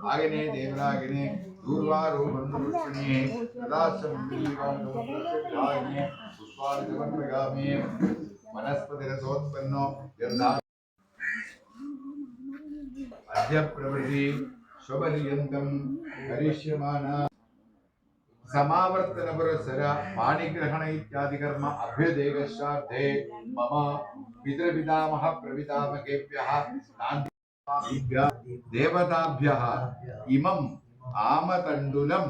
ಆಗನೇ ದೇವರಾಗನೆ ದೂರ್ವಾರು ಬಂಧುಷಣೆ ಸದಾಸಮಂಡಲೀವಾಗನೆ ಪುಷ್ಪಾರ್ಗಮಗಾಮಿ ವನಸ್ಪತಿ ರಸೋತ್ಪನ್ನೋ ಅದ್ಯ ಪ್ರವೃತಿ ಶೋಭರಿಯಂತಂ ಕರಿಷ್ಯಮಾನ ಸಮಾವರ್ತನ ಪುರಸರ ಪಾಣಿಗ್ರಹಣ ಇತ್ಯಾದಿ ಕರ್ಮ ಅಭ್ಯುದೇಗಶ್ರಾರ್ಧೆ ಮಮ ಪಿತೃಪಿತಾಮಹ ಪ್ರಪಿತಾಮಹೇಭ್ಯ ദേവതാഭ്യः ഇമം ആമതണ്ടുലം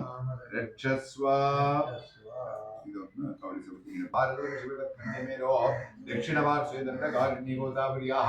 രക്ഷസ്വ. ഇതൊന്ന് സമർപ്പിക്കുന്നു ഭാരതോ ദക്ഷിണ പാർശ്വേ ദണ്ഡകാരുണ്യ ഗോദാവര്യാः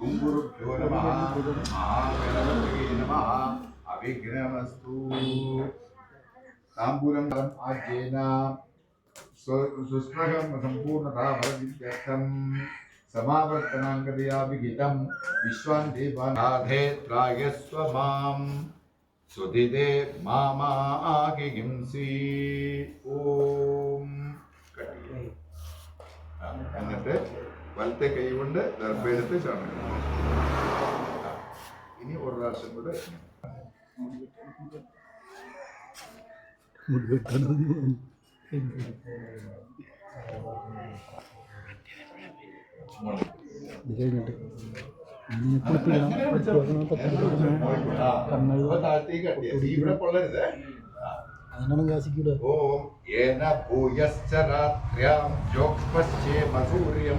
గుంగురుభ్యో నమ. మహాగణపతికి నమ. అవిఘ్నమస్తు తాంబూలం ఆజ్యేన సుస్మకం సంపూర్ణతా భవదిత్యర్థం సమావర్తనాంగతయా విహితం విశ్వాన్ దేవానాథే త్రాయస్వ మాం సుధిదే మామాగిహింసి ఓం. కట్టి. అన్నట్టు? വലത്തെ കൈ കൊണ്ട് ദർഭയെടുത്ത് ചാണകം ഇനി ഒരു പ്രാവശ്യം കൂടെ ഓ. ഇവിടെ കൊള്ളരുത് ഏന ഭൂയശ്ച രാത്ര്യാം മധൂര്യം സൂര്യം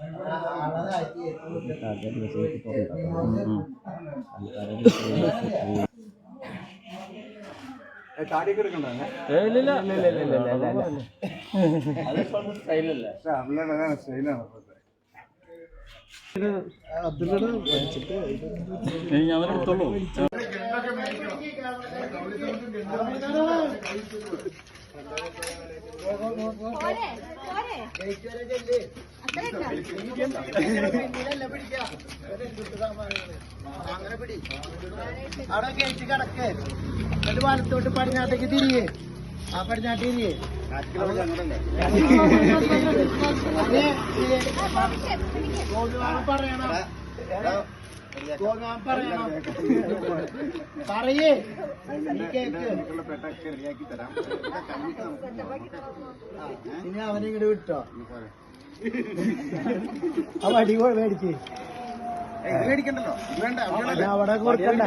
ഉണ്ടാക്കി മുടിയില്ലാത്തതല്ലേ തെളിവില്ലേ താടിയൊക്കെ എടുക്കണ്ടേ സ്റ്റൈലാണ് അതിലൂടെ വെച്ചിട്ട് പോരെ പോരെ എന്നിട്ട് വലത്തോട്ട് പടിഞ്ഞാട്ടേക്ക് തിരിയേ ആ പടിഞ്ഞാട്ട് തിരിയേ പറയണം പറയേ ഇനി അവനെ ഇങ്ങോട്ട് വിട്ടോ? ആ വടി പോയി മേടിച്ച് അവിടെ കൊടുക്കണ്ട.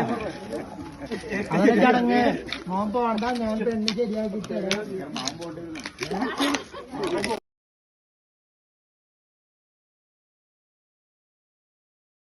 അങ്ങനെ ചടങ്ങ്. മോൻ വേണ്ട ഞാൻ പെണ്ണ് ശരിയാക്കി തരാം